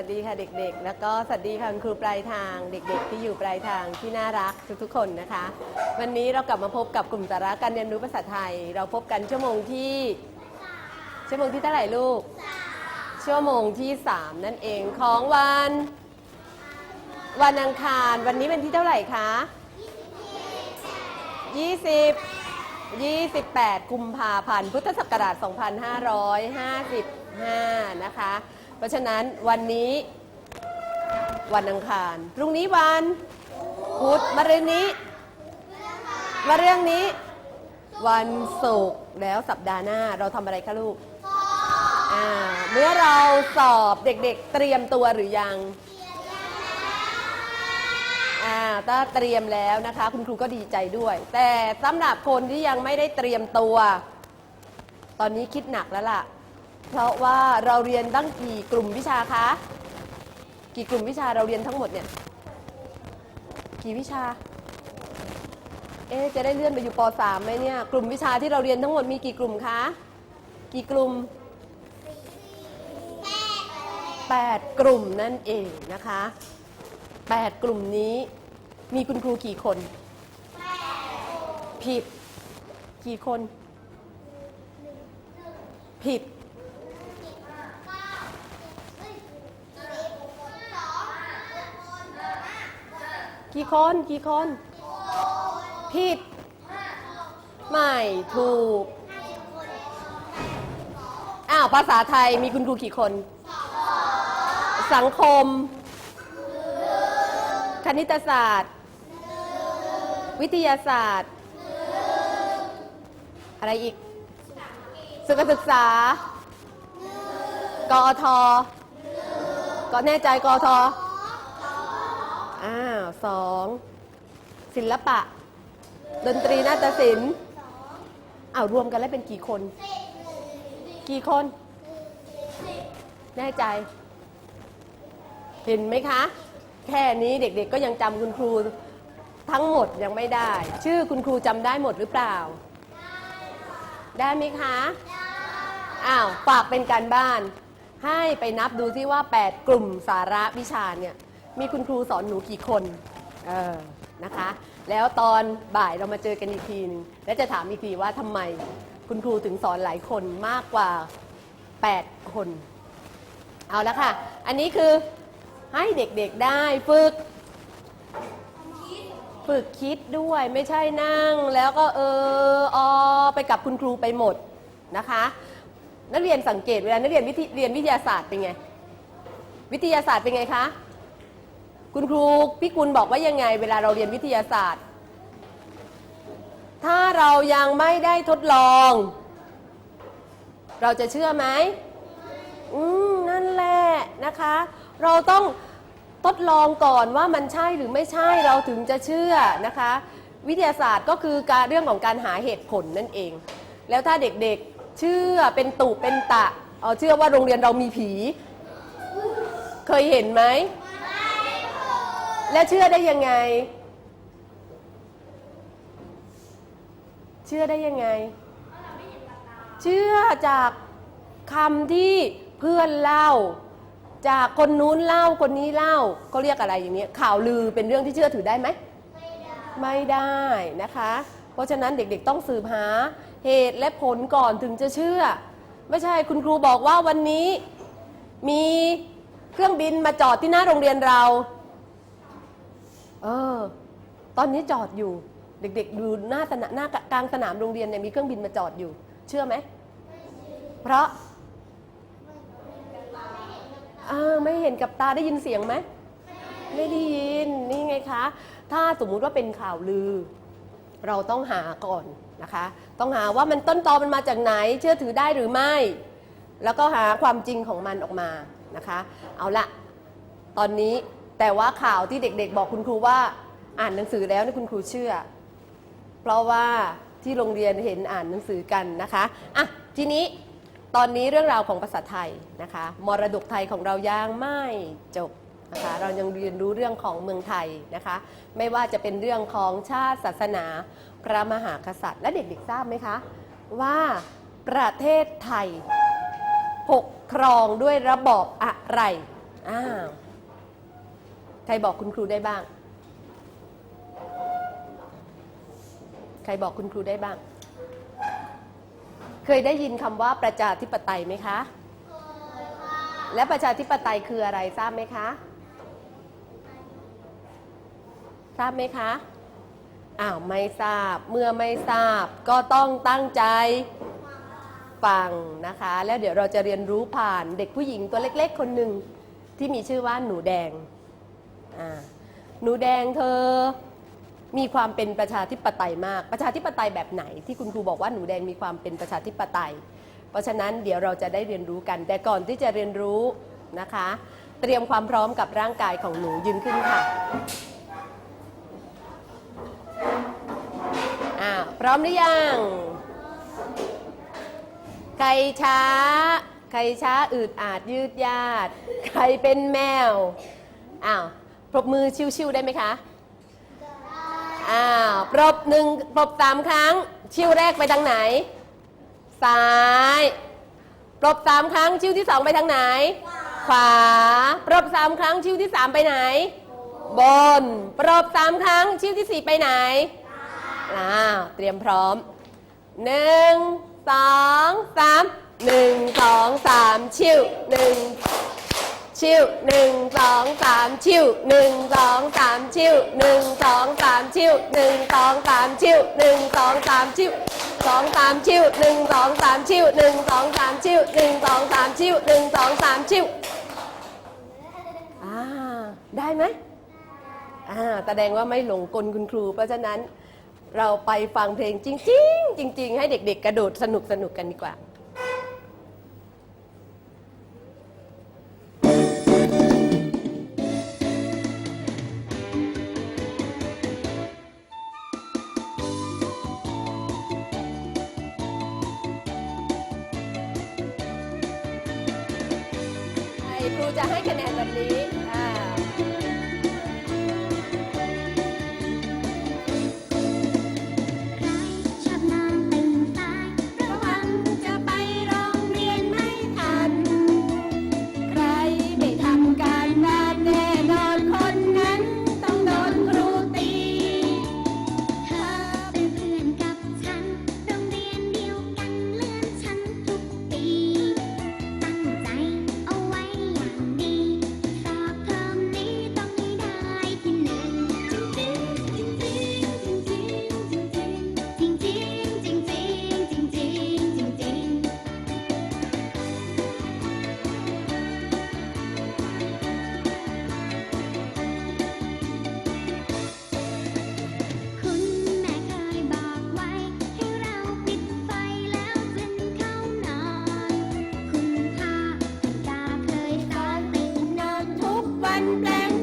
ัสดีค่ะเด็กๆ แล้วก็สวัสดีค่ะคุณครูปลายทาง เด็กๆ ที่อยู่ปลายทางที่น่ารักทุกๆ คนนะคะ วันนี้เรากลับมาพบกับกลุ่มสาระการเรียนรู้ภาษาไทย เราพบกันชั่วโมงที่ชั่วโมงที่เท่าไหร่ลูกชั่วโมงที่ 3 นั่นเองของวัน วันอังคารวันนี้เป็นที่เท่าไหร่คะ20 28 กุมภาพันธ์พุทธศักราช 2555 นะคะ เพราะฉะนั้นวันนี้วันอังคาร พรุ่งนี้วันพุธมะรืนนี้มาเรื่องนี้ วันศุกร์แล้วสัปดาห์หน้าเราทำอะไรคะลูกอ่าเมื่อเราสอบเด็กๆ เตรียมตัวหรือยังอ่าถ้าเตรียมแล้วนะคะ คุณครูก็ดีใจด้วย แต่สำหรับคนที่ยังไม่ได้เตรียมตัว ตอนนี้คิดหนักแล้วล่ะ เพราะว่าเราเรียนตั้งกี่กลุ่มวิชาคะ กี่กลุ่มวิชาเราเรียนทั้งหมดเนี่ย กี่วิชา เอ๊จะได้เลื่อนไปอยู่ป .3 ไหมเนี่ย กลุ่มวิชาที่เราเรียนทั้งหมดมีกี่กลุ่มคะ กี่กลุ่ม8 กลุ่มนั่นเองนะคะ 8 กลุ่มนี้มีคุณครูกี่คน ผิด กี่คน ผิด กี่คนกี่คน ผิด ไม่ถูก อ้าว ภาษาไทยมีคุณครูกี่คน สังคม คณิตศาสตร์ วิทยาศาสตร์ อะไรอีกสุขศึกษากอท ก็แน่ใจกอทาวสองศิลปะ ดนตรีนาฏศิลป์อ้าวรวมกันแล้วเป็นกี่คน กี่คน แน่ใจ เห็นไหมคะ แค่นี้เด็กๆก็ยังจำคุณครูทั้งหมดยังไม่ได้ ชื่อคุณครูจำได้หมดหรือเปล่า ได้ไหมคะอ้าวฝากเป็นการบ้าน ให้ไปนับดูที่ว่า 8 กลุ่มสาระวิชาเนี่ย มีคุณครูสอนหนูกี่คนเออนะคะ แล้วตอนบ่ายเรามาเจอกันอีกทีนึงและจะถามอีกทีว่าทำไมคุณครูถึงสอนหลายคนมากกว่า 8 คน เอาละค่ะ อันนี้คือให้เด็กๆได้ฝึกฝึกคิดด้วยไม่ใช่นั่งแล้วก็เออออไปกับคุณครูไปหมดนะคะ นักเรียนสังเกตเวลานักเรียนวิทยเรียนวิทยาศาสตร์เป็นไง วิทยาศาสตร์เป็นไงคะ คุณครูพี่กุลบอกว่ายังไง เวลาเราเรียนวิทยาศาสตร์ ถ้าเรายังไม่ได้ทดลอง เราจะเชื่อไหมอืมนั่นแหละนะคะ เราต้องทดลองก่อนว่ามันใช่หรือไม่ใช่เราถึงจะเชื่อนะคะ วิทยาศาสตร์ก็คือการเรื่องของการหาเหตุผลนั่นเอง แล้วถ้าเด็กๆเชื่อเป็นตุเป็นตะเเชื่อว่าโรงเรียนเรามีผี เคยเห็นไหม และเชื่อได้ยังไง เชื่อได้ยังไง เชื่อจากคำที่เพื่อนเล่า จากคนนู้นเล่าคนนี้เล่าเขาเรียกอะไรอย่างเนี้ยข่าวลือเป็นเรื่องที่เชื่อถือได้ไหมไม่ได้นะคะ เพราะฉะนั้นเด็กๆต้องสืบหาเหตุและผลก่อนถึงจะเชื่อ ไม่ใช่คุณครูบอกว่าวันนี้มีเครื่องบินมาจอดที่หน้าโรงเรียนเรา เออ ตอนนี้จอดอยู่ เด็กๆดูหน้าสนามหน้ากลางสนามโรงเรียนเนี่ยมีเครื่องบินมาจอดอยู่ เชื่อไหมเพราะอ่าไม่เห็นกับตาได้ยินเสียงไหมไม่ได้ยินนี่ไงคะ ถ้าสมมุติว่าเป็นข่าวลือ เราต้องหาก่อนนะคะ ต้องหาว่ามันต้นตอมันมาจากไหน เชื่อถือได้หรือไม่ แล้วก็หาความจริงของมันออกมานะคะ เอาละตอนนี้ แต่ว่าข่าวที่เด็กๆ บอกคุณครูว่าอ่านหนังสือแล้วนี่คุณครูเชื่อ เพราะว่าที่โรงเรียนเห็นอ่านหนังสือกันนะคะอะทีนี้ตอนนี้เรื่องราวของภาษาไทยนะคะมรดกไทยของเรายังไม่จบนะคะเรายังเรียนรู้เรื่องของเมืองไทยนะคะ ไม่ว่าจะเป็นเรื่องของชาติศาสนา พระมหากษัตริย์ และเด็กๆทราบไหมคะว่าประเทศไทยปกครองด้วยระบอบอะไรอ้าว ใครบอกคุณครูได้บ้าง ใครบอกคุณครูได้บ้าง เคยได้ยินคำว่าประชาธิปไตยไหมคะ และประชาธิปไตยคืออะไรทราบไหมคะ ทราบไหมคะ อ้าวไม่ทราบ เมื่อไม่ทราบก็ต้องตั้งใจฟังนะคะ แล้วเดี๋ยวเราจะเรียนรู้ผ่านเด็กผู้หญิงตัวเล็ก ๆ คนหนึ่งที่มีชื่อว่าหนูแดง หนูแดงเธอมีความเป็นประชาธิปไตยมาก ประชาธิปไตยแบบไหน ที่คุณครูบอกว่าหนูแดงมีความเป็นประชาธิปไตย เพราะฉะนั้นเดี๋ยวเราจะได้เรียนรู้กัน แต่ก่อนที่จะเรียนรู้นะคะ เตรียมความพร้อมกับร่างกายของหนูยืนขึ้นค่ะอ้าวพร้อมหรือยัง ใครช้า ใครช้าอืดอาดยืดยาด ใครเป็นแมวอ้าว รบมือชิวๆได้ไหมคะได้อ่าวปรบหนึ่งปรบสามครั้ง ชิวแรกไปทางไหน ซ้ายปรบสามครั้ง ชิวที่สองไปทางไหน ขวาปรบสามครั้ง ชิวที่สามไปไหน บนปรบสามครั้ง ชิวที่สี่ไปไหนอ้าเตรียมพร้อมหนึ่งสองสามหนึ่งสองสามชิวหนึ่ง ชิวหนึ่งสองสามชิวหนึ่งสองสามชิวหนึ่งสองสามชิวหนึ่งสองสามชิวหนึ่งสองสามชิวสองสามชิวหนึ่งสองสามชิวหนึ่งสองสามชิวหนึ่งสองสามชิวหนึ่งสองสามชิวอ่าได้ไหมอ่าแสดงว่าไม่หลงกลคุณครู เพราะฉะนั้นเราไปฟังเพลงจริง ๆ จริง ๆ ให้เด็ก ๆ กระโดดสนุกสนุกกันดีกว่า ครูจะให้คะแนนแบบนี้ one blend.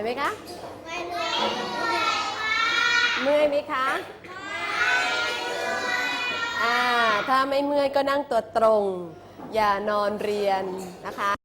อยไหมคะเมื่อยไหมคะอ่าถ้าไม่เมื่อยก็นั่งตัวตรง อย่านอนเรียนนะคะ